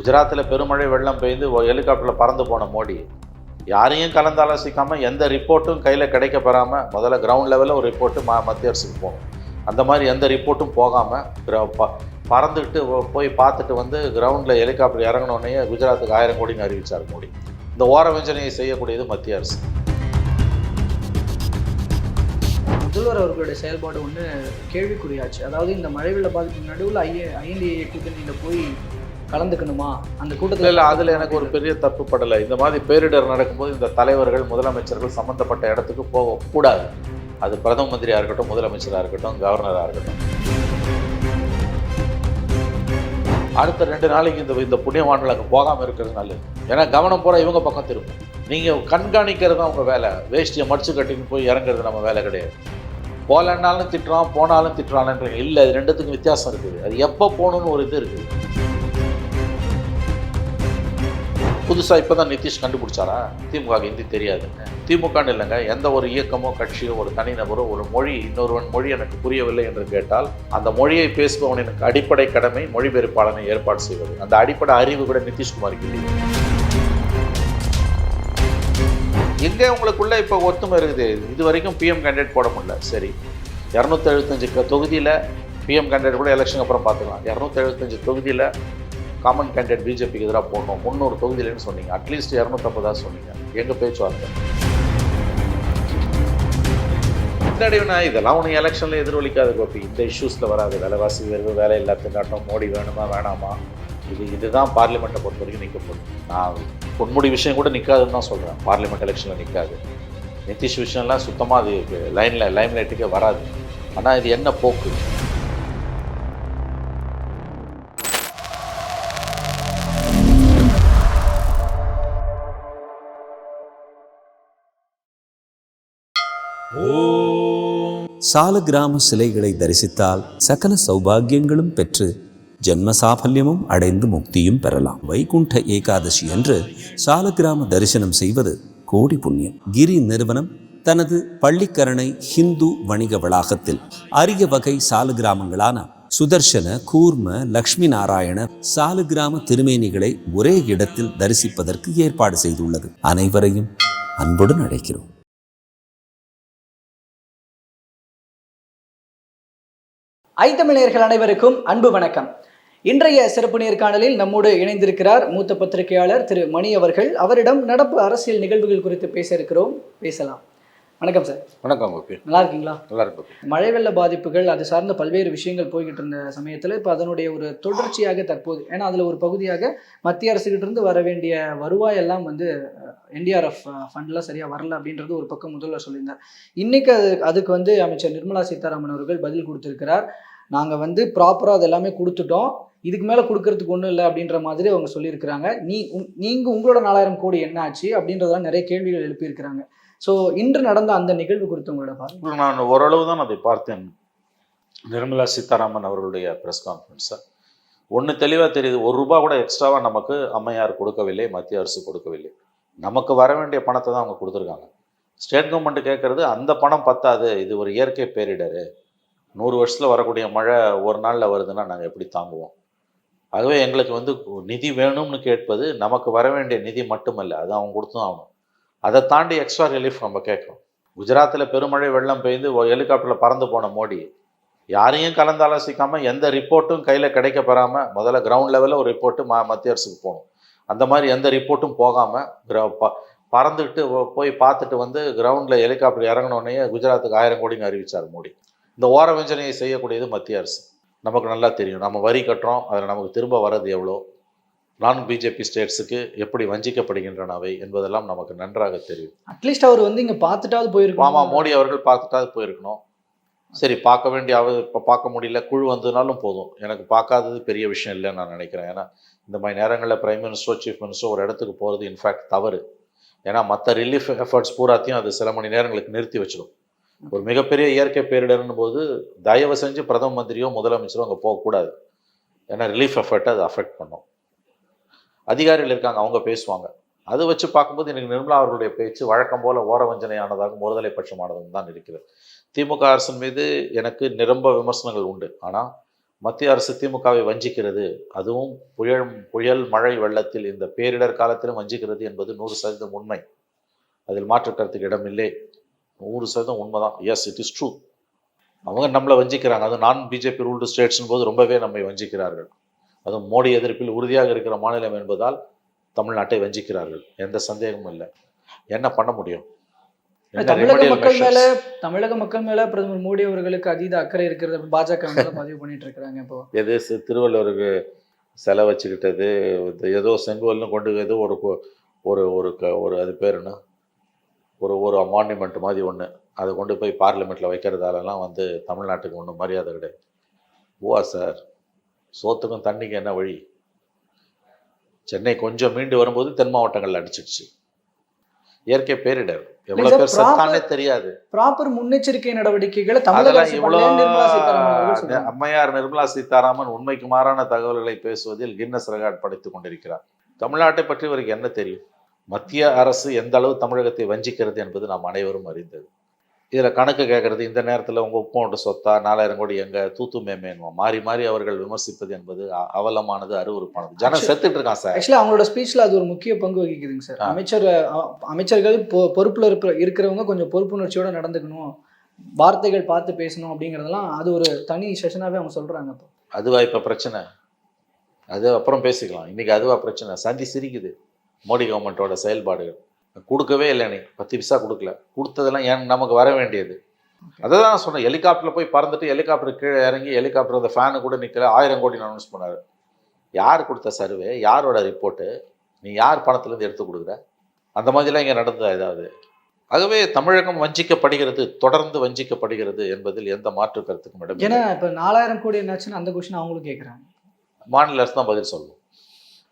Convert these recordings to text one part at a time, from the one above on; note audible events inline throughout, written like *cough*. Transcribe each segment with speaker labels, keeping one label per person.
Speaker 1: குஜராத்தில் பெருமழை வெள்ளம் பெய்ந்து ஹெலிகாப்டரில் பறந்து போன மோடி. யாரையும் கலந்து ஆலோசிக்காமல் எந்த ரிப்போர்ட்டும் கையில் கிடைக்க பெறாமல் முதல்ல கிரவுண்ட் லெவலில் ஒரு ரிப்போர்ட்டு ம மத்திய அரசுக்கு போகும் அந்த மாதிரி எந்த ரிப்போர்ட்டும் போகாமல் ப பறந்துக்கிட்டு போய் பார்த்துட்டு வந்து கிரவுண்டில் ஹெலிகாப்டர் இறங்கினோடனே குஜராத்துக்கு ஆயிரம் கோடின்னு அறிவித்தார் மோடி. இந்த ஓர வஞ்சனையை செய்யக்கூடியது மத்திய அரசு.
Speaker 2: முதல்வர் அவர்களுடைய செயல்பாடு ஒன்று கேள்விக்குறியாச்சு. அதாவது இந்த மழை வெள்ள பாதிப்பு நடுவில் ஐஏ ஐஎன்டிஏ கூட்டணியில் போய் கலந்துக்கணுமா? அந்த கூட்டத்தில்
Speaker 1: இல்லை அதில் எனக்கு ஒரு பெரிய தப்பு படலை. இந்த மாதிரி பேரிடர் நடக்கும்போது இந்த தலைவர்கள் முதலமைச்சர்கள் சம்மந்தப்பட்ட இடத்துக்கு போகக்கூடாது அது பிரதம மந்திரியாக இருக்கட்டும் முதலமைச்சராக இருக்கட்டும் கவர்னராக இருக்கட்டும். அடுத்த ரெண்டு நாளைக்கு இந்த இந்த புண்ணியவான்கள் அங்கே போகாமல் இருக்கிறது நல்லது. ஏன்னா கவனம் பூரா இவங்க பக்கம் திரும்பும். நீங்கள் கண்காணிக்கிறது தான் உங்கள் வேலை. வேஷ்டியை மடிச்சு கட்டின்னு போய் இறங்குறது நம்ம வேலை கிடையாது. போகலன்னாலும் திட்டுறான் போனாலும் திட்டுறான்ன்றீங்க இல்லை இது ரெண்டுத்துக்கும் வித்தியாசம் இருக்குது. அது எப்போ போகணும்னு ஒரு இது இருக்குது. புதுசாக இப்போ தான் நிதிஷ் கண்டுபிடிச்சாரா? திமுக ஹிந்தி தெரியாதுங்க. திமுகன்னு இல்லைங்க எந்த ஒரு இயக்கமோ கட்சியோ ஒரு தனிநபரோ ஒரு மொழி இன்னொருவன் மொழி எனக்கு புரியவில்லை என்று கேட்டால் அந்த மொழியை பேசுபவன் எனக்கு அடிப்படை கடமை மொழிபெயர்ப்பாளனை ஏற்பாடு செய்வது. அந்த அடிப்படை அறிவு கூட நிதிஷ்குமாருக்கு இல்லை. எங்கே உங்களுக்குள்ள இப்போ ஒத்துமை இருக்குது? இது வரைக்கும் பிஎம் கேண்டிடேட் போட முடியல. சரி இரநூத்தி எழுபத்தஞ்சு தொகுதியில் பிஎம் கேண்டிடேட் கூட எலெக்ஷன் அப்புறம் பார்த்துக்கலாம். இரநூத்தி எழுபத்தஞ்சு தொகுதியில் காமன் கேண்டிடேட் பிஜேபிக்கு எதிராக போடணும். முந்நூறு தொகுதியிலன்னு சொன்னீங்க. அட்லீஸ்ட் இரநூத்தம்பது தான் சொன்னீங்க. எங்கள் பேச்சுவார்த்தை? பின்னாடினா இதெல்லாம் உனக்கு எலெக்ஷனில் எதிரொலிக்காது கோபி. இந்த இஷ்யூஸில் வராது. விலைவாசி உயர்வு வேலை இல்லா திண்டாட்டம் மோடி வேணுமா வேணாமா? இது இதுதான் பார்லிமெண்ட்டை பொறுத்த வரைக்கும் நிற்க போகுது. நான் பொன்முடி விஷயம் கூட நிற்காதுன்னு தான் சொல்கிறேன் பார்லிமெண்ட் எலெக்ஷனில் நிற்காது நிதிஷ் விஷயம்லாம் சுத்தமாக அது லைனில் லைம் லைட்டுக்கே வராது. ஆனால் இது என்ன போக்கு?
Speaker 3: சாலக்கிராம சிலைகளை தரிசித்தால் சகல சௌபாகியங்களும் பெற்று ஜென்ம சாபல்யமும் அடைந்து முக்தியும் பெறலாம். வைகுண்ட ஏகாதசி அன்று சாலகிராம தரிசனம் செய்வது கோடி புண்ணியம். கிரி நிறுவனம் தனது பள்ளிக்கரணை ஹிந்து வணிக வளாகத்தில் அரிய வகை சாலக்கிராமங்களான சுதர்சன கூர்ம லக்ஷ்மி நாராயண சாலுகிராம திருமேனிகளை ஒரே இடத்தில் தரிசிப்பதற்கு ஏற்பாடு செய்துள்ளது. அனைவரையும் அன்புடன் அழைக்கிறோம்.
Speaker 2: ஐத்தமிழர்கள் அனைவருக்கும் அன்பு வணக்கம். இன்றைய சிறப்பு நேர்காணலில் நம்மோடு இணைந்திருக்கிறார் மூத்த பத்திரிகையாளர் திரு மணி அவர்கள். அவரிடம் நடப்பு அரசியல் நிகழ்வுகள் குறித்து பேச இருக்கிறோம் பேசலாம். வணக்கம் சார்.
Speaker 1: வணக்கம்
Speaker 2: நல்லா இருக்கீங்களா?
Speaker 1: நல்லா இருக்கும்
Speaker 2: மழை வெள்ள பாதிப்புகள் அது சார்ந்த பல்வேறு விஷயங்கள் போய்கிட்டு இருந்த சமயத்தில் இப்போ அதனுடைய ஒரு தொடர்ச்சியாக தற்போது ஏன்னா அதில் ஒரு பகுதியாக மத்திய அரசுகிட்ட இருந்து வர வேண்டிய வருவாய் எல்லாம் வந்து என்டிஆர்எஃப் ஃபண்ட்லாம் சரியாக வரல அப்படின்றது ஒரு பக்கம் முதல்வர் சொல்லியிருந்தார். இன்னைக்கு அது அதுக்கு வந்து அமைச்சர் நிர்மலா சீதாராமன் அவர்கள் பதில் கொடுத்திருக்கிறார். நாங்கள் வந்து ப்ராப்பராக அது எல்லாமே கொடுத்துட்டோம். இதுக்கு மேலே கொடுக்கறதுக்கு ஒன்றும் இல்லை அப்படின்ற மாதிரி அவங்க சொல்லியிருக்கிறாங்க. நீ உங்- உங்களோட நாலாயிரம் கோடி என்ன ஆச்சு அப்படின்றதெல்லாம் நிறைய கேள்விகள் எழுப்பியிருக்கிறாங்க. ஸோ இன்று நடந்த அந்த நிகழ்வு குறித்து உங்களோட பார்த்து
Speaker 1: நான் ஓரளவு தான் அதை பார்த்தேன். நிர்மலா சீதாராமன் அவர்களுடைய ப்ரெஸ் கான்ஃபரன்ஸை ஒன்று தெளிவாக தெரியுது. ஒரு ரூபா கூட எக்ஸ்ட்ராவாக நமக்கு அம்மையார் கொடுக்கவில்லை மத்திய அரசு கொடுக்கவில்லை. நமக்கு வர வேண்டிய பணத்தை தான் அவங்க கொடுத்துருக்காங்க. ஸ்டேட் கவர்மெண்ட் கேட்குறது அந்த பணம் பத்தாது. இது ஒரு இயற்கை பேரிடர். நூறு வருஷத்தில் வரக்கூடிய மழை ஒரு நாளில் வருதுன்னா நாங்கள் எப்படி தாங்குவோம்? ஆகவே எங்களுக்கு வந்து நிதி வேணும்னு கேட்பது நமக்கு வர வேண்டிய நிதி மட்டுமல்ல அது அவங்க கொடுத்தும் ஆகணும். அதை தாண்டி எக்ஸ்ட்ரா ரிலீஃப் நம்ம கேட்குறோம் குஜராத்தில் பெருமழை வெள்ளம் பெய்ந்து ஹெலிகாப்டரில் பறந்து போன மோடி யாரையும் கலந்து ஆலோசிக்காமல் எந்த ரிப்போர்ட்டும் கையில் கிடைக்க பெறாமல் முதல்ல கிரவுண்ட் லெவலில் ஒரு ரிப்போர்ட்டு ம மத்திய அரசுக்கு போகணும். அந்த மாதிரி எந்த ரிப்போர்ட்டும் போகாமல் கிர ப பறந்துக்கிட்டு போய் பார்த்துட்டு வந்து கிரவுண்டில் ஹெலிகாப்டர் இறங்கினோடனே குஜராத்துக்கு ஆயிரம் கோடின்னு அறிவித்தார் மோடி. இந்த ஓர வஞ்சனையை செய்யக்கூடியது மத்திய அரசு. நமக்கு நல்லா தெரியும். நம்ம வரி கட்டுறோம். அதில் நமக்கு திரும்ப வர்றது எவ்வளோ? நான் பிஜேபி ஸ்டேட்ஸுக்கு எப்படி வஞ்சிக்கப்படுகின்றனவை என்பதெல்லாம் நமக்கு நன்றாக தெரியும்.
Speaker 2: அட்லீஸ்ட் அவர் வந்து இங்க பார்த்துட்டாவது போயிருக்கோம்
Speaker 1: ஆமா மோடி அவர்கள் பார்த்துட்டாது போயிருக்கணும். சரி பார்க்க வேண்டிய அவ இப்போ பார்க்க முடியல. குழு வந்ததுனாலும் போதும். எனக்கு பார்க்காதது பெரிய விஷயம் இல்லைன்னு நான் நினைக்கிறேன். ஏன்னா இந்த மாதிரி நேரங்களில் பிரைம் மினிஸ்டரோ சீஃப் மினிஸ்டரோ ஒரு இடத்துக்கு போகிறது இன்ஃபேக்ட் தவறு. ஏன்னா மற்ற ரிலீஃப் எஃபர்ட்ஸ் பூராத்தையும் அது சில மணி நேரங்களுக்கு நிறுத்தி வச்சிடும் ஒரு மிகப்பெரிய இயற்கை பேரிடர்னு போது தயவு செஞ்சு பிரதம மந்திரியோ முதலமைச்சரோ அங்கே போகக்கூடாது ஏன்னா ரிலீஃப் எஃபர்ட்டை அது அஃபெக்ட் பண்ணும். அதிகாரிகள் இருக்காங்க அவங்க பேசுவாங்க. அதை வச்சு பார்க்கும்போது எனக்கு நிர்மலா அவர்களுடைய பேச்சு வழக்கம் போல ஓரவஞ்சனையானதாகவும் ஒருதலை பட்சமானதும் தான் இருக்கிறது. திமுக அரசின் மீது எனக்கு நிரம்ப விமர்சனங்கள் உண்டு. ஆனால் மத்திய அரசு திமுகவை வஞ்சிக்கிறது அதுவும் புயல் புயல் மழை வெள்ளத்தில் இந்த பேரிடர் காலத்திலும் வஞ்சிக்கிறது என்பது நூறு சதவீதம் உண்மை. அதில் மாற்று கருத்துக்கு இடமில்லை. நூறு சதவீதம் உண்மைதான். எஸ் இட் இஸ் ட்ரூ அவங்க நம்மளை வஞ்சிக்கிறாங்க. அதுவும் நான் பிஜேபி ரூல்டு ஸ்டேட்ஸ்னு போது ரொம்பவே நம்மை வஞ்சிக்கிறார்கள். அதுவும் மோடி எதிர்ப்பில் உறுதியாக இருக்கிற மாநிலம் என்பதால் தமிழ்நாட்டை வஞ்சிக்கிறார்கள். எந்த சந்தேகமும் இல்லை. என்ன பண்ண முடியும்?
Speaker 2: தமிழக மக்கள்? மேல தமிழக மக்கள் மேல பிரதமர் மோடி அவர்களுக்கு அதீத அக்கறை இருக்கிறது பாஜக *laughs* பதிவு பண்ணிட்டு இருக்காங்க இப்போ.
Speaker 1: எது திருவள்ளுவருக்கு சிலை வச்சுக்கிட்டது ஏதோ செங்கோல்னு கொண்டு ஏதோ ஒரு ஒரு ஒரு அது பேர் என்ன? ஒரு ஒரு மான்யூமெண்ட் மாதிரி ஒன்று அதை கொண்டு போய் பார்லிமெண்ட்டில் வைக்கிறதாலலாம் வந்து தமிழ்நாட்டுக்கு ஒன்றும் மரியாதை கிடையாது. ஓவா சார் சோத்துக்கும் தண்ணிக்கும் என்ன வழி? சென்னை கொஞ்சம் மீண்டு வரும்போது தென் மாவட்டங்கள்ல அடிச்சிடுச்சு. இயற்கை பேரிடர். எவ்வளோ
Speaker 2: sir,
Speaker 1: பேர் செத்தானே தெரியாது.
Speaker 2: ப்ராப்பர் முன்னெச்சரிக்கை நடவடிக்கைகளை தமிழக
Speaker 1: அதெல்லாம்
Speaker 2: அரசு
Speaker 1: இவ்வளோ
Speaker 2: பண்ணலைன்னு நிர்மலா சீதாராமன் அவர்கள் சொல்றாங்க.
Speaker 1: அம்மையார் நிர்மலா சீதாராமன் உண்மைக்கு மாறான தகவல்களை பேசுவதில் கின்னஸ் ரெக்கார்ட் படைத்துக் கொண்டிருக்கிறார். தமிழ்நாட்டை பற்றி இவருக்கு என்ன தெரியும்? மத்திய அரசு எந்த அளவு தமிழகத்தை வஞ்சிக்கிறது என்பது நாம் அனைவரும் அறிந்தது. இதில் கணக்கு கேட்கறது இந்த நேரத்தில் உங்கள் உப்போண்டு சொத்தா நாலாயிரம் கோடி எங்க தூத்து மேமேன்வோம் மாறி மாறி அவர்கள் விமர்சிப்பது என்பது அவலமானது அருவருப்பானது. ஜனம் செத்துட்டு இருக்கான் சார்.
Speaker 2: ஆக்சுவலா அவங்களோட ஸ்பீச்ல அது ஒரு முக்கிய பங்கு வகிக்குதுங்க சார். அமைச்சர் அமைச்சர்கள் பொ- பொறுப்புல இருப்ப இருக்கிறவங்க கொஞ்சம் பொறுப்புணர்ச்சியோட நடந்துக்கணும் வார்த்தைகள் பார்த்து பேசணும் அப்படிங்கறதெல்லாம் அது ஒரு தனி செஷனாவே அவங்க சொல்றாங்க இப்போ
Speaker 1: அதுவா இப்போ பிரச்சனை? அது அப்புறம் பேசிக்கலாம். இன்னைக்கு அதுவா பிரச்சனை? சந்தி சிரிக்குது. மோடி கவர்மெண்ட்டோட செயல்பாடுகள். கொடுக்கவே இல்லை நீ பத்து பைசா கொடுக்கல. கொடுத்ததெல்லாம் ஏன் நமக்கு வர வேண்டியது? அதை தான் நான் சொன்னேன். ஹெலிகாப்டரில் போய் பறந்துட்டு ஹெலிகாப்டர் கீழே இறங்கி ஹெலிகாப்டர் அந்த ஃபேனு கூட நிற்கல ஆயிரம் கோடி அனௌன்ஸ் பண்ணாரு. யார் கொடுத்த சர்வே யாரோட ரிப்போர்ட்டு நீ யார் பணத்துலேருந்து எடுத்து கொடுக்குற? அந்த மாதிரிலாம் இங்கே நடந்ததா ஏதாவது? ஆகவே தமிழகம் வஞ்சிக்கப்படுகிறது தொடர்ந்து வஞ்சிக்கப்படுகிறது என்பதில் எந்த மாற்று கருத்துக்கும் இடம்
Speaker 2: ஏன்னா இப்ப நாலாயிரம் கோடி என்னாச்சுன்னு அந்த கொஸ்டின் அவங்களும் கேக்குறாங்க.
Speaker 1: மாநில அரசு தான் பதில் சொல்லணும்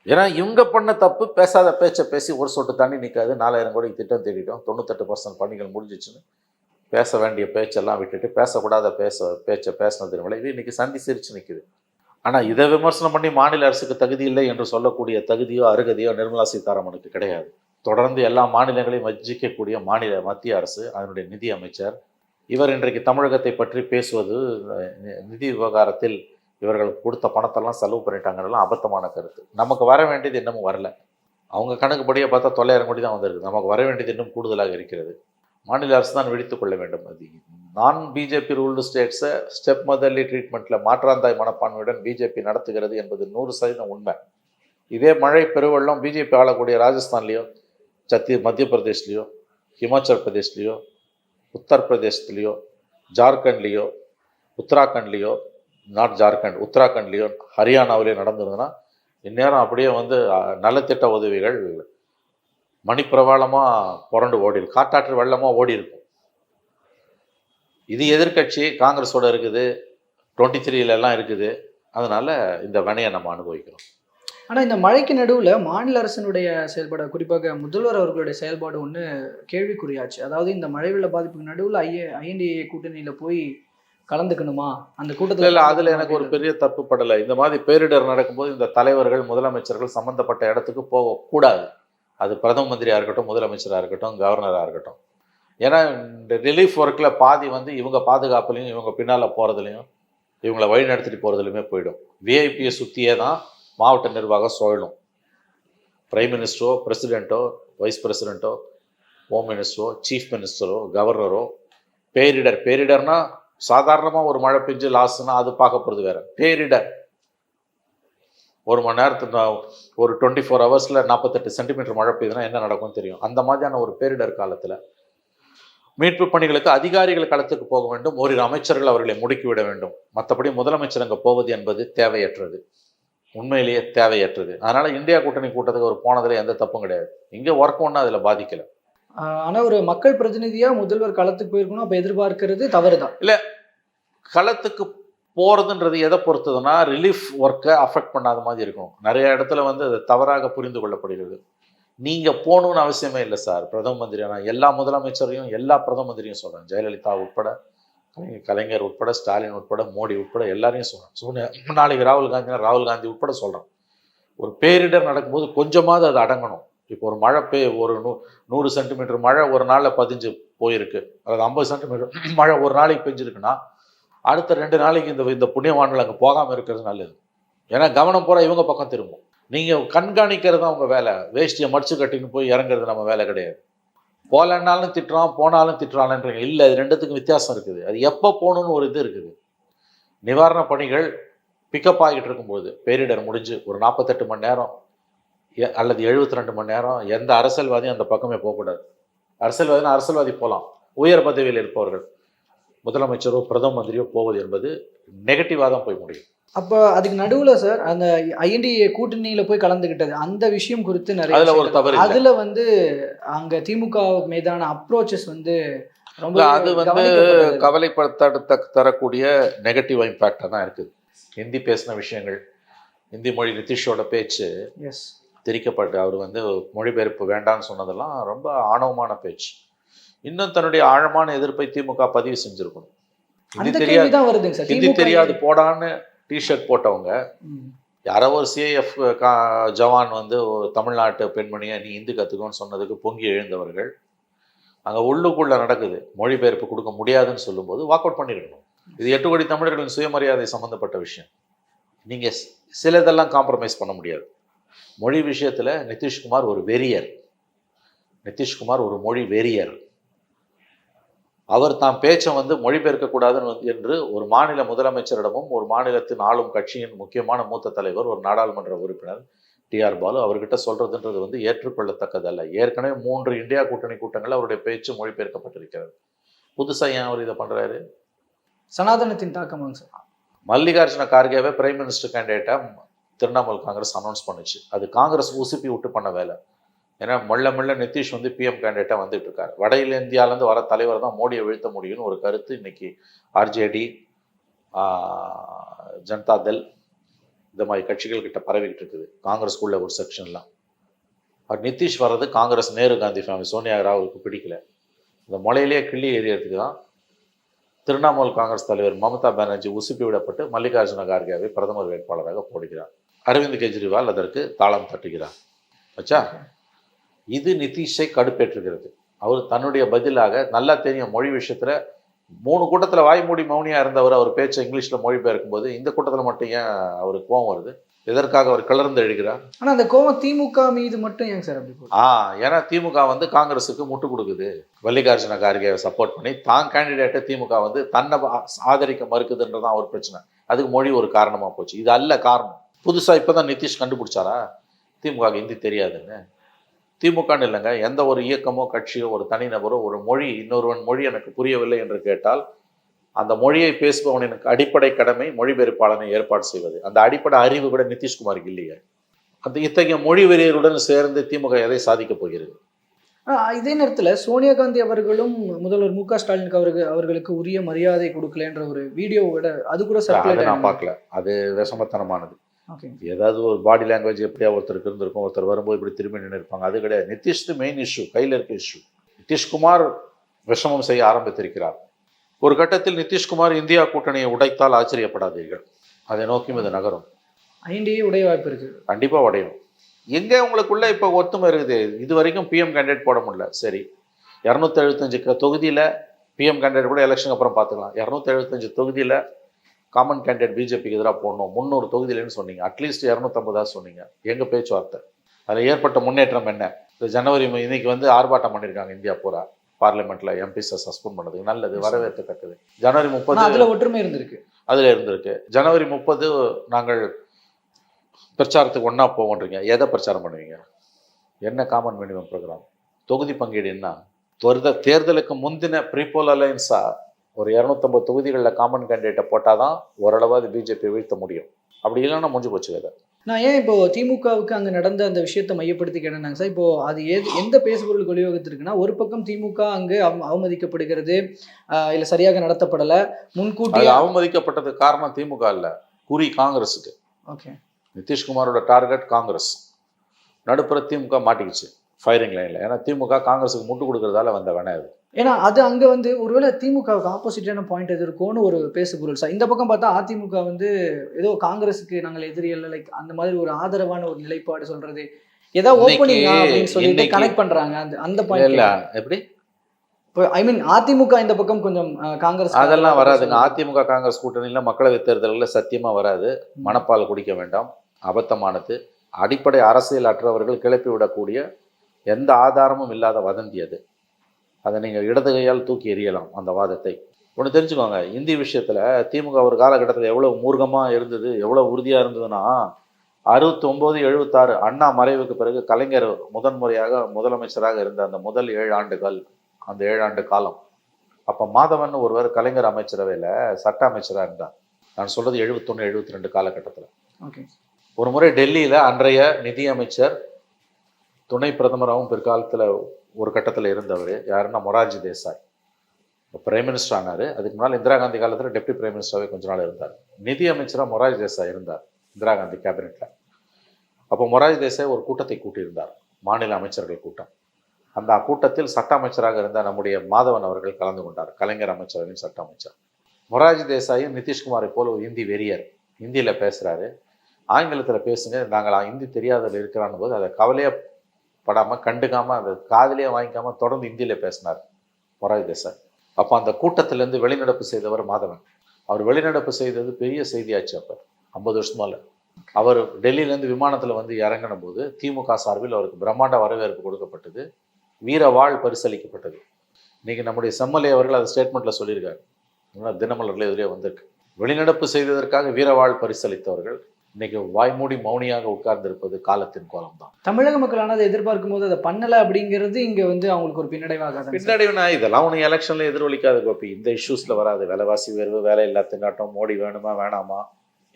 Speaker 1: ஏன்னா இவங்க பண்ண தப்பு பேசாத பேச்சை பேசி ஒரு சொட்டு தண்ணி நிற்காது நாலாயிரம் கோடிக்கு திட்டம் தேடிட்டோம். தொண்ணூத்தெட்டு பர்சன்ட் பணிகள் முடிஞ்சிச்சுன்னு பேச வேண்டிய பேச்செல்லாம் விட்டுட்டு பேசக்கூடாத பேச பேச்சை பேசினதன் விளைவு இன்றைக்கி சந்தி சிரிச்சு நிற்குது ஆனால் இதை விமர்சனம் பண்ணி மாநில அரசுக்கு தகுதி இல்லை என்று சொல்லக்கூடிய தகுதியோ அருகதையோ நிர்மலா சீதாராமனுக்கு கிடையாது. தொடர்ந்து எல்லா மாநிலங்களையும் வஜிக்கக்கூடிய மாநில மத்திய அரசு அதனுடைய நிதி அமைச்சர். இவர் இன்றைக்கு தமிழகத்தை பற்றி பேசுவது நிதி விவகாரத்தில் இவர்கள் கொடுத்த பணத்தெல்லாம் செலவு பண்ணிட்டாங்கலாம் அபத்தமான கருத்து. நமக்கு வர வேண்டியது இன்னமும் வரல. அவங்க கணக்குப்படியே பார்த்தா தொள்ளாயிரம் கோடி தான் வந்திருக்கு. நமக்கு வர வேண்டியது இன்னும் கூடுதலாக இருக்கிறது. மாநில அரசு தான் வெடித்துக் கொள்ள வேண்டும். அது நான் பிஜேபி ரூல்டு ஸ்டேட்ஸை ஸ்டெப் மதர்லி ட்ரீட்மெண்ட்டில் மாற்றாந்தாய் மனப்பான்மையுடன் பிஜேபி நடத்துகிறது என்பது நூறு சதவீதம் உண்மை. இதே மழை பெருவெள்ளம் பிஜேபி ஆளக்கூடிய ராஜஸ்தான்லேயோ சத்தி மத்திய பிரதேஷ்லேயோ ஹிமாச்சல் பிரதேஷ்லேயோ உத்தரப்பிரதேசத்துலேயோ ஜார்க்கண்ட்லேயோ உத்தராகண்ட்லேயோ நாட் ஜார்க்கண்ட் உத்தராகண்ட்லேயும் ஹரியானாவிலேயும் நடந்திருந்ததுன்னா இந்நேரம் அப்படியே வந்து நலத்திட்ட உதவிகள் மணிப்பிரவாளமாக புரண்டு ஓடி இருக்கு. காட்டாற்று வெள்ளமாக ஓடி இருக்கும் இது எதிர்க்கட்சி காங்கிரஸோட இருக்குது டுவெண்ட்டி த்ரீலெல்லாம் இருக்குது. அதனால் இந்த வினையை நம்ம அனுபவிக்கிறோம்.
Speaker 2: ஆனால் இந்த மழைக்கு நடுவில் மாநில அரசினுடைய செயல்பாடு குறிப்பாக முதல்வர் அவர்களுடைய செயல்பாடு ஒன்று கேள்விக்குறியாச்சு. அதாவது இந்த மழை வெள்ள பாதிப்புக்கு நடுவில் ஐஏ ஐஎன்டிஏ கூட்டணியில் போய் கலந்துக்கணுமா? அந்த கூட்டத்துல
Speaker 1: இல்ல அதுல எனக்கு ஒரு பெரிய தப்பு படலை. இந்த மாதிரி பேரிடர் நடக்கும்போது இந்த தலைவர்கள் முதலமைச்சர்கள் சம்பந்தப்பட்ட இடத்துக்கு போகக்கூடாது. அது பிரதம மந்திரியா இருக்கட்டும் முதலமைச்சராக இருக்கட்டும் கவர்னராக இருக்கட்டும். ஏன்னா இந்த ரிலீஃப் ஒர்க்கில் பாதி வந்து இவங்க பாதுகாப்புலையும் இவங்க பின்னால் போகிறதுலையும் இவங்களை வழி நடத்திட்டு போகிறதுலையுமே போயிடும். விஐபியை சுற்றியே தான் மாவட்ட நிர்வாகம் சுழலும் பிரைம் மினிஸ்டரோ பிரசிடெண்ட்டோ வைஸ் பிரசிடெண்ட்டோ ஹோம் மினிஸ்டரோ சீஃப் மினிஸ்டரோ கவர்னரோ பேரிடர். பேரிடர்னா சாதாரணமாக ஒரு மழை பெஞ்சு லாஸ்னா அது பார்க்க போகிறது வேற. பேரிடர் ஒரு மணி நேரத்துக்கு ஒரு டுவெண்ட்டி ஃபோர் ஹவர்ஸில் நாற்பத்தெட்டு சென்டிமீட்டர் மழை பெய்யுதுன்னா என்ன நடக்கும்னு தெரியும். அந்த மாதிரியான ஒரு பேரிடர் காலத்தில் மீட்பு பணிகளுக்கு அதிகாரிகள் களத்துக்கு போக வேண்டும். ஓரிரு அமைச்சர்கள் அவர்களை முடுக்கிவிட வேண்டும். மற்றபடி முதலமைச்சர் அங்கே போவது என்பது தேவையற்றது. உண்மையிலேயே தேவையற்றது. அதனால் இந்தியா கூட்டணி கூட்டத்துக்கு ஒரு போனதில் எந்த தப்பும் கிடையாது. இங்கே ஒர்க் ஒன்றும் அதில் பாதிக்கலை.
Speaker 2: ஆனால் ஆனா ஒரு மக்கள் பிரதிநிதியா முதல்வர் களத்துக்கு போயிருக்கணும் அப்ப எதிர்பார்க்கிறது தவறுதான்.
Speaker 1: களத்துக்கு போகிறதுன்றது எதை பொறுத்ததுன்னா ரிலீஃப் ஒர்க்கை அஃபெக்ட் பண்ணாத மாதிரி இருக்கும் நிறைய இடத்துல வந்து அது தவறாக புரிந்து கொள்ளப்படுகிறது. நீங்கள் போகணும்னு அவசியமே இல்லை சார். பிரதம மந்திரி நான் எல்லா முதலமைச்சரையும் எல்லா பிரதம மந்திரியும் சொல்கிறேன் ஜெயலலிதா உட்பட கலைஞர் கலைஞர் உட்பட ஸ்டாலின் உட்பட மோடி உட்பட எல்லாரையும் சொல்கிறேன் சோனியா நாளைக்கு ராகுல் காந்தினா ராகுல் காந்தி உட்பட சொல்கிறேன் ஒரு பேரிடர் நடக்கும்போது கொஞ்சமாவது அது அடங்கணும். இப்போ ஒரு மழை பெய் ஒரு நூ நூறு சென்டிமீட்டர் மழை ஒரு நாளில் பதிஞ்சு போயிருக்கு. அதாவது ஐம்பது சென்டிமீட்டர் *clears throat* மழை ஒரு நாளைக்கு பெஞ்சிருக்குன்னா அடுத்த ரெண்டு நாளைக்கு இந்த இந்த புண்ணியவான்கள் அங்கே போகாமல் இருக்கிறது நல்லது. ஏன்னா கவனம் பூரா இவங்க பக்கம் திரும்பும். நீங்கள் கண்காணிக்கிறது தான் உங்கள் வேலை. வேஷ்டியை மடிச்சு கட்டின்னு போய் இறங்குறது நம்ம வேலை கிடையாது. போகலன்னாலும் திட்டுறான் போனாலும் திட்டுறான்ன்றீங்க. இல்லை இது ரெண்டுத்துக்கும் வித்தியாசம் இருக்குது. அது எப்போ போகணுன்னு ஒரு இது இருக்குது. நிவாரண பணிகள் பிக்கப் ஆகிட்டு இருக்கும்போது பேரிடர் முடிஞ்சு ஒரு நாற்பத்தெட்டு மணி நேரம் அல்லது எழுபத்தி ரெண்டு மணி நேரம் எந்த அரசியல்வாதியும் அந்த பக்கமே போகக்கூடாது. அரசியல்வாதினா அரசியல்வாதி போகலாம் உயர் பதவியில் இருப்பவர்கள். முதலமைச்சரோ பிரதம மந்திரியோ போவது என்பது நெகட்டிவாக தான் போய் முடியும்.
Speaker 2: அப்போ அதுக்கு நடுவுல சார் அந்த ஐஎன்டிஏ கூட்டணியில போய் கலந்துகிட்டது. அந்த விஷயம் குறித்து நிறைய
Speaker 1: அதுல ஒரு. தவறு.
Speaker 2: அதுல வந்து அங்க திமுக மீதான அப்ரோச்சஸ் வந்து ரொம்ப
Speaker 1: அது வந்து. கவலைப்படுத்த தரக்கூடிய நெகட்டிவ் இம்பேக்டாக தான் இருக்குது. ஹிந்தி பேசின விஷயங்கள் ஹிந்தி மொழி நிதிஷோட பேச்சு
Speaker 2: எஸ்
Speaker 1: திரிக்கப்பட்டு அவர் வந்து மொழிபெயர்ப்பு வேண்டாம்னு சொன்னதெல்லாம் ரொம்ப ஆணவமான பேச்சு. இன்னும் தன்னுடைய ஆழமான எதிர்ப்பை திமுக பதிவு செஞ்சிருக்கணும். ஹிந்தி தெரியாது ஹிந்தி தெரியாது. போடான்னு டிஷர்ட் போட்டவங்க. யாரோ ஒரு சிஐஎஃப் ஜவான் வந்து ஒரு தமிழ்நாட்டு பெண்மணியை நீ ஹிந்தி கற்றுக்கோன்னு சொன்னதுக்கு பொங்கி எழுந்தவர்கள். அங்கே உள்ளுக்குள்ளே நடக்குது. மொழிபெயர்ப்பு கொடுக்க முடியாதுன்னு சொல்லும்போது வாக் அவுட் பண்ணிருக்கணும். இது எட்டு கோடி தமிழர்களின் சுயமரியாதை சம்மந்தப்பட்ட விஷயம். நீங்கள் சிலதெல்லாம் காம்ப்ரமைஸ் பண்ண முடியாது. மொழி விஷயத்தில் நிதிஷ்குமார் ஒரு வெறியர். நிதிஷ்குமார் ஒரு மொழி வெறியர். அவர் தாம் பேச்சை வந்து மொழிபெயர்க்கக்கூடாதுன்னு என்று ஒரு மாநில முதலமைச்சரிடமும் ஒரு மாநிலத்தின் ஆளும் கட்சியின் முக்கியமான மூத்த தலைவர் ஒரு நாடாளுமன்ற உறுப்பினர் டிஆர் பாலு அவர்கிட்ட சொல்றதுன்றது வந்து ஏற்றுக்கொள்ளத்தக்கதல்ல. ஏற்கனவே மூன்று இந்தியா கூட்டணி கூட்டங்கள் அவருடைய பேச்சு மொழிபெயர்க்கப்பட்டிருக்கிறது. புதுசா ஏன் அவர் இதை பண்றாரு?
Speaker 2: சனாதனத்தின் தாக்கமாங்க சார்?
Speaker 1: மல்லிகார்ஜுன கார்கேவை பிரைம் மினிஸ்டர் கேண்டிடேட்டா திரிணாமுல் காங்கிரஸ் அனௌன்ஸ் பண்ணுச்சு. அது காங்கிரஸ் உசுப்பி விட்டு பண்ண வேலை. ஏன்னா மெல்ல மெல்ல நிதிஷ் வந்து பிஎம் கேண்டிடேட்டாக வந்துட்டு இருக்காரு. வட இந்தியாவிலேருந்து வர தலைவர் தான் மோடியை வீழ்த்த முடியும்னு ஒரு கருத்து இன்னைக்கு ஆர்ஜேடி ஜனதா தள் இந்த மாதிரி கட்சிகள் கிட்ட பரவிக்கிட்டு இருக்குது. காங்கிரஸ்க்குள்ள ஒரு செக்ஷன்லாம் அவர் நிதிஷ் வர்றது காங்கிரஸ் நேரு காந்தி ஃபேமிலி சோனியா ராகுலுக்கு பிடிக்கல. இந்த முளையிலேயே கிள்ளி ஏறியதுக்கு தான் திரிணாமுல் காங்கிரஸ் தலைவர் மமதா பானர்ஜி உசுப்பி விடப்பட்டு மல்லிகார்ஜுன கார்கேவை பிரதமர் வேட்பாளராக போடுகிறார். அரவிந்த் கெஜ்ரிவால் அதற்கு தாளம் தட்டுகிறார். வச்சா இது நிதிஷை கடுப்பேற்றுகிறது அவர் தன்னுடைய பதிலாக நல்லா தெரியும் மொழி விஷயத்துல. மூணு கூட்டத்துல வாய்மூடி மௌனியா இருந்தவர் அவர் பேச்சை இங்கிலீஷ்ல மொழிபெயர்க்கும் போது இந்த கூட்டத்துல மட்டும் ஏன் அவருக்கு கோவம் வருது? எதற்காக அவர் கிளர்ந்து எழுகிறார்?
Speaker 2: ஆனா அந்த கோவம் திமுக மீது மட்டும் ஏங்க சார் அப்படி
Speaker 1: ஆ ஏன்னா திமுக வந்து காங்கிரஸுக்கு முட்டு கொடுக்குது. மல்லிகார்ஜுன கார்கேவை சப்போர்ட் பண்ணி தான் கேண்டிடேட்டை திமுக வந்து தன்னை ஆதரிக்க மறுக்குதுன்றதான் ஒரு பிரச்சனை. அதுக்கு மொழி ஒரு காரணமா போச்சு. இது அல்ல காரணம். புதுசா இப்பதான் நிதிஷ் கண்டுபிடிச்சாரா? திமுக ஹிந்தி தெரியாதுன்னு. திமுகன்னு இல்லைங்க எந்த ஒரு இயக்கமோ கட்சியோ ஒரு தனிநபரோ ஒரு மொழி இன்னொருவன் மொழி எனக்கு புரியவில்லை என்று கேட்டால் அந்த மொழியை பேசுபவனுக்கு அடிப்படை கடமை மொழிபெயர்ப்பாளனை ஏற்பாடு செய்வது. அந்த அடிப்படை அறிவு கூட நிதிஷ்குமாருக்கு இல்லையே. அந்த இத்தகைய மொழி வெறியருடன் சேர்ந்து திமுக எதை சாதிக்கப் போகிறது?
Speaker 2: இதே நேரத்துல சோனியா காந்தி அவர்களும் முதல்வர் மு க. ஸ்டாலினுக்கு அவருக்கு அவர்களுக்கு உரிய மரியாதை கொடுக்கலன்ற ஒரு வீடியோவோட அது கூட
Speaker 1: அதை
Speaker 2: சர்க்குலேட்
Speaker 1: நான் பார்க்கல. அது விஷமத்தனமானது. ஏதாவது ஒரு பாடி லாங்குவேஜ் எப்படியா ஒருத்தருக்கு இருந்திருக்கும் ஒருத்தர் வரும்போது இப்படி திரும்பி நின்று இருப்பாங்க அது கிடையாது. நிதிஷ் மெயின் இஷ்யூ கையில் இருக்க இஷ்யூ நிதிஷ்குமார் விஷமம் செய்ய ஆரம்பித்திருக்கிறார். ஒரு கட்டத்தில் நிதிஷ்குமார் இந்தியா கூட்டணியை உடைத்தால் ஆச்சரியப்படாதீர்கள். அதை நோக்கியும் இது நகரும்.
Speaker 2: ஐண்டியே உடைய வாய்ப்பு இருக்கு.
Speaker 1: கண்டிப்பா உடையும். எங்க உங்களுக்குள்ள இப்ப ஒத்துமை இருக்குது? இது வரைக்கும் பிஎம் கேண்டிடேட் போட முடியல. சரி. இரநூத்தி எழுபத்தஞ்சு தொகுதியில பிஎம் கேண்டிடேட் கூட எலெக்ஷன் அப்புறம் பார்த்துக்கலாம். இரநூத்தி எழுபத்தஞ்சு தொகுதியில காமன் கேண்டிடேட் பிஜேபிக்கு எதிராக போடணும். முந்நூறு தொகுதியிலன்னு சொன்னீங்க. அட்லீஸ்ட் இரநூத்தம்பதா சொன்னீங்க. எங்க பேச்சுவார்த்தை? அதில் ஏற்பட்ட முன்னேற்றம் என்ன? இந்த ஜனவரி இன்னைக்கு வந்து ஆர்ப்பாட்டம் பண்ணியிருக்காங்க இந்தியா பூரா. பார்லிமெண்ட்ல எம்பிஸை சஸ்பெண்ட் பண்ணதுக்கு நல்லது வரவேற்கத்தக்கது. ஜனவரி முப்பது
Speaker 2: அதுல ஒற்றுமை இருந்திருக்கு.
Speaker 1: அதில் இருந்திருக்கு. ஜனவரி முப்பது நாங்கள் பிரச்சாரத்துக்கு ஒன்றா போவோன்றீங்க. எதை பிரச்சாரம் பண்ணுவீங்க? என்ன காமன் மினிமம் ப்ரோக்ராம் தொகுதி பங்கீடு என்ன? துரித தேர்தலுக்கு முந்தின ப்ரீபோல் அலைன்ஸா ஒரு இரநூத்தம்பது தொகுதிகளில் காமன் கேண்டிடேட்டை போட்டால் தான் ஓரளவாவது பிஜேபி வீழ்த்த முடியும். அப்படி இல்லைன்னா முடிஞ்சு போச்சு கதை.
Speaker 2: நான் ஏன் இப்போ திமுகவுக்கு அங்க நடந்த அந்த விஷயத்தை மையப்படுத்தி கேட்டேனாங்க? சார் இப்போ அது எது எந்த பேசுபொருள் வழிவகுத்திருக்குன்னா ஒரு பக்கம் திமுக அங்கு அவ- அவமதிக்கப்படுகிறது இல்ல சரியாக நடத்தப்படல
Speaker 1: அது
Speaker 2: முன்கூட்டியே
Speaker 1: அவமதிக்கப்பட்டதுக்கு காரணம் திமுக இல்ல. குறி காங்கிரஸுக்கு.
Speaker 2: ஓகே.
Speaker 1: நிதிஷ்குமாரோட டார்கெட் காங்கிரஸ். நடுப்புற திமுக மாட்டிக்கிச்சு ஃபயரிங் லைனில் ஏன்னா திமுக காங்கிரஸுக்கு முட்டு கொடுக்கறதால வந்த வேணா அது.
Speaker 2: ஏன்னா அது அங்க வந்து ஒருவேளை திமுகவுக்கு ஆப்போசிட்டான பாயிண்ட் எது இருக்கும்னு ஒரு பேசுபொருள். சார் இந்த பக்கம் பார்த்தா அதிமுக வந்து ஏதோ காங்கிரஸுக்கு நாங்கள் எதிரி இல்லை லைக் அந்த மாதிரி ஒரு ஆதரவான ஒரு நிலைப்பாடு சொல்றது. ஏதோ
Speaker 1: இன்னைக்கு-
Speaker 2: ஓப்பனிங் அப்படின்னு சொல்லிட்டு கனெக்ட் பண்றாங்க. அந்த அந்த பாயிண்ட்
Speaker 1: எப்படி?
Speaker 2: ஐ மீன் அதிமுக இந்த பக்கம் கொஞ்சம் காங்கிரஸ்
Speaker 1: அதெல்லாம் வராதுங்க. அதிமுக காங்கிரஸ் கூட்டணியில் மக்களவைத் தேர்தல்களில் சத்தியமாக வராது. மனப்பால் குடிக்க வேண்டாம். அபத்தமானது. அடிப்படை அரசியல் அற்றவர்கள் கிளப்பி விடக்கூடிய எந்த ஆதாரமும் இல்லாத வதந்தி அது. அதை நீங்கள் இடது கையால் தூக்கி எறியலாம் அந்த வாதத்தை. ஒன்று தெரிஞ்சுக்கோங்க இந்தி விஷயத்தில் திமுக ஒரு காலகட்டத்தில் எவ்வளோ மூர்க்கமாக இருந்தது எவ்வளோ உறுதியாக இருந்ததுன்னா அறுபத்தொம்போது எழுபத்தாறு அண்ணா மறைவுக்கு பிறகு கலைஞர் முதன்முறையாக முதலமைச்சராக இருந்த அந்த முதல் ஏழு ஆண்டுகள் அந்த ஏழாண்டு காலம். அப்போ மாதவன் ஒருவர் கலைஞர் அமைச்சரவையில் சட்ட அமைச்சராக இருந்தார். நான் சொல்றது எழுபத்தொன்று எழுபத்தி ரெண்டு காலகட்டத்தில்.
Speaker 2: ஓகே.
Speaker 1: ஒரு முறை டெல்லியில் அன்றைய நிதியமைச்சர் துணை பிரதமராகவும் பிற்காலத்தில் ஒரு கட்டத்தில் இருந்தவர் யாருன்னா மொரார்ஜி தேசாய். பிரைம் மினிஸ்டர் ஆனார். அதுக்கு முன்னால் இந்திரா காந்தி காலத்தில் டெப்டி பிரைம் மினிஸ்டராகவே கொஞ்ச நாள் இருந்தார். நிதி அமைச்சராக மொரார்ஜி தேசாய் இருந்தார் இந்திரா காந்தி கேபினெட்டில் அப்போ மொரார்ஜி தேசாய் ஒரு கூட்டத்தை கூட்டியிருந்தார் மாநில அமைச்சர்கள் கூட்டம். அந்த கூட்டத்தில் சட்ட அமைச்சராக இருந்த நம்முடைய மாதவன் அவர்கள் கலந்து கொண்டார் கலைஞர் அமைச்சரவையின் சட்ட அமைச்சர். மொரார்ஜி தேசாயும் நிதிஷ்குமாரை போல ஒரு இந்தி வெறியர் ஹிந்தியில் பேசுகிறாரு ஆங்கிலத்தில் பேசுங்க நாங்கள் ஹிந்தி தெரியாதவர் இருக்கிறான்னு போது அதை கவலையாக படாமல் கண்டுக்காமல் அதை காதலியே வாங்கிக்காமல் தொடர்ந்து இந்தியில் பேசினார் மொரார்ஜி தேசாய். அப்போ அந்த கூட்டத்திலேருந்து வெளிநடப்பு செய்தவர் மாதவன். அவர் வெளிநடப்பு செய்தது பெரிய செய்தியாச்சு அப்போ ஐம்பது வருஷமால அவர் டெல்லியிலேருந்து விமானத்தில் வந்து இறங்கின போது திமுக சார்பில் அவருக்கு பிரம்மாண்ட வரவேற்பு கொடுக்கப்பட்டது வீர வாழ் பரிசளிக்கப்பட்டது. இன்றைக்கி நம்முடைய செம்மலை அவர்கள் அதை ஸ்டேட்மெண்ட்டில் சொல்லியிருக்காரு. இல்லைன்னா தினமலரில் எதிரே வந்திருக்கு. வெளிநடப்பு செய்ததற்காக வீரவாழ் பரிசளித்தவர்கள் இன்னைக்கு வாய்மூடி மௌனியாக உட்கார்ந்திருப்பது காலத்தின் கோலம் தான்
Speaker 2: தமிழக மக்களான அதை எதிர்பார்க்கும் போது அதை பண்ணல அப்படிங்கிறது இங்க வந்து அவங்களுக்கு ஒரு பின்னடைவாக
Speaker 1: பின்னாடினா இதெல்லாம் உனக்கு எலெக்ஷன்ல எதிரொலிக்காது கோபி. இந்த இஷ்யூஸ்ல வராது. விலைவாசி உயர்வு வேலை இல்லா திண்டாட்டம் மோடி வேணுமா வேணாமா?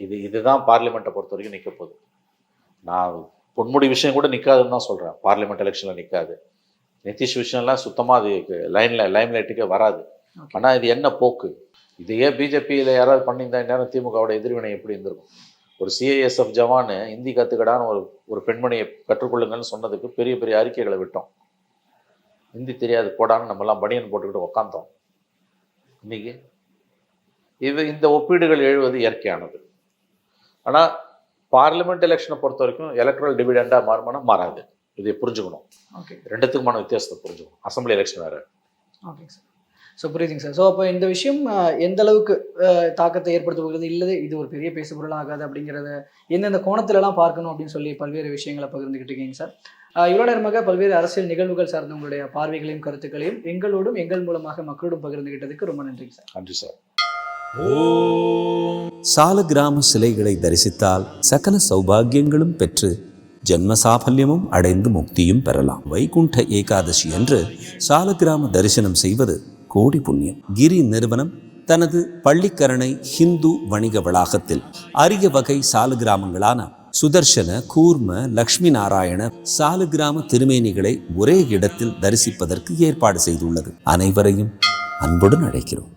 Speaker 1: இது இதுதான் பார்லிமெண்ட்டை பொறுத்த வரைக்கும் நிற்க போகுது. நான் பொன்முடி விஷயம் கூட நிற்காதுன்னு தான் சொல்றேன். பார்லிமெண்ட் எலெக்ஷன்ல நிற்காது நிதிஷ் விஷயம்லாம் சுத்தமா அது லைன்ல லைம் லைட்டுக்கே வராது.
Speaker 2: Okay.
Speaker 1: ஆனா இது என்ன போக்கு? இதையே பிஜேபியில் யாராவது பண்ணியிருந்தா நேரம் திமுகவோட எதிர்வினை எப்படி இருந்திருக்கும்? ஒரு சிஐஎஸ்எஃப் ஜவானு ஹிந்தி கற்றுக்கடான்னு ஒரு ஒரு பெண்மணியை கற்றுக்கொள்ளுங்கன்னு சொன்னதுக்கு பெரிய பெரிய அறிக்கைகளை விட்டோம். ஹிந்தி தெரியாது போடான்னு நம்மலாம் பனியன் போட்டுக்கிட்டு உக்காந்தோம். இன்னைக்கு இது இந்த ஒப்பீடுகள் எழுவது இயற்கையானது. ஆனால் பார்லிமெண்ட் எலெக்ஷனை பொறுத்த வரைக்கும் எலக்ட்ரல் டிவிடெண்டாக மாறுமானா மாறாது. இதை புரிஞ்சுக்கணும்.
Speaker 2: ஓகே
Speaker 1: ரெண்டுத்துக்குமான வித்தியாசத்தை புரிஞ்சுக்கணும். அசம்பிளி எலெக்ஷன் வேறு.
Speaker 2: ஓகே சார் ஸோ புரியுதுங்க சார் ஸோ அப்போ இந்த விஷயம் எந்த அளவுக்கு தாக்கத்தை ஏற்படுத்த போகிறது இல்லை இது ஒரு பெரிய பேசுபொருள் ஆகாது அப்படிங்கிறத எந்தெந்த கோணத்துலலாம் பார்க்கணும் அப்படின்னு சொல்லி பல்வேறு விஷயங்களை பகிர்ந்துக்கிட்டு இருக்கீங்க சார் இவ்வளோ நேரமாக பல்வேறு அரசியல் நிகழ்வுகள் சார்ந்த உங்களுடைய பார்வைகளையும் கருத்துக்களையும் எங்களோடும் எங்கள் மூலமாக மக்களோடும் பகிர்ந்துகிட்டதுக்கு ரொம்ப நன்றிங்க சார்
Speaker 1: நன்றி சார்
Speaker 3: சாலக்கிராம சிலைகளை தரிசித்தால் சகல சௌபாகியங்களும் பெற்று ஜென்ம சாபல்யமும் அடைந்து முக்தியும் பெறலாம். வைகுண்ட ஏகாதசி அன்று சாலக்கிராம தரிசனம் செய்வது கோடி புண்ணியம். கிரி நிறுவனம் தனது பள்ளிக்கரணை ஹிந்து வணிக வளாகத்தில் அரிய வகை சாலு கிராமங்களான சுதர்சன கூர்ம லக்ஷ்மி நாராயண சாலு கிராம திருமேனிகளை ஒரே இடத்தில் தரிசிப்பதற்கு ஏற்பாடு செய்துள்ளது. அனைவரையும் அன்புடன் அழைக்கிறோம்.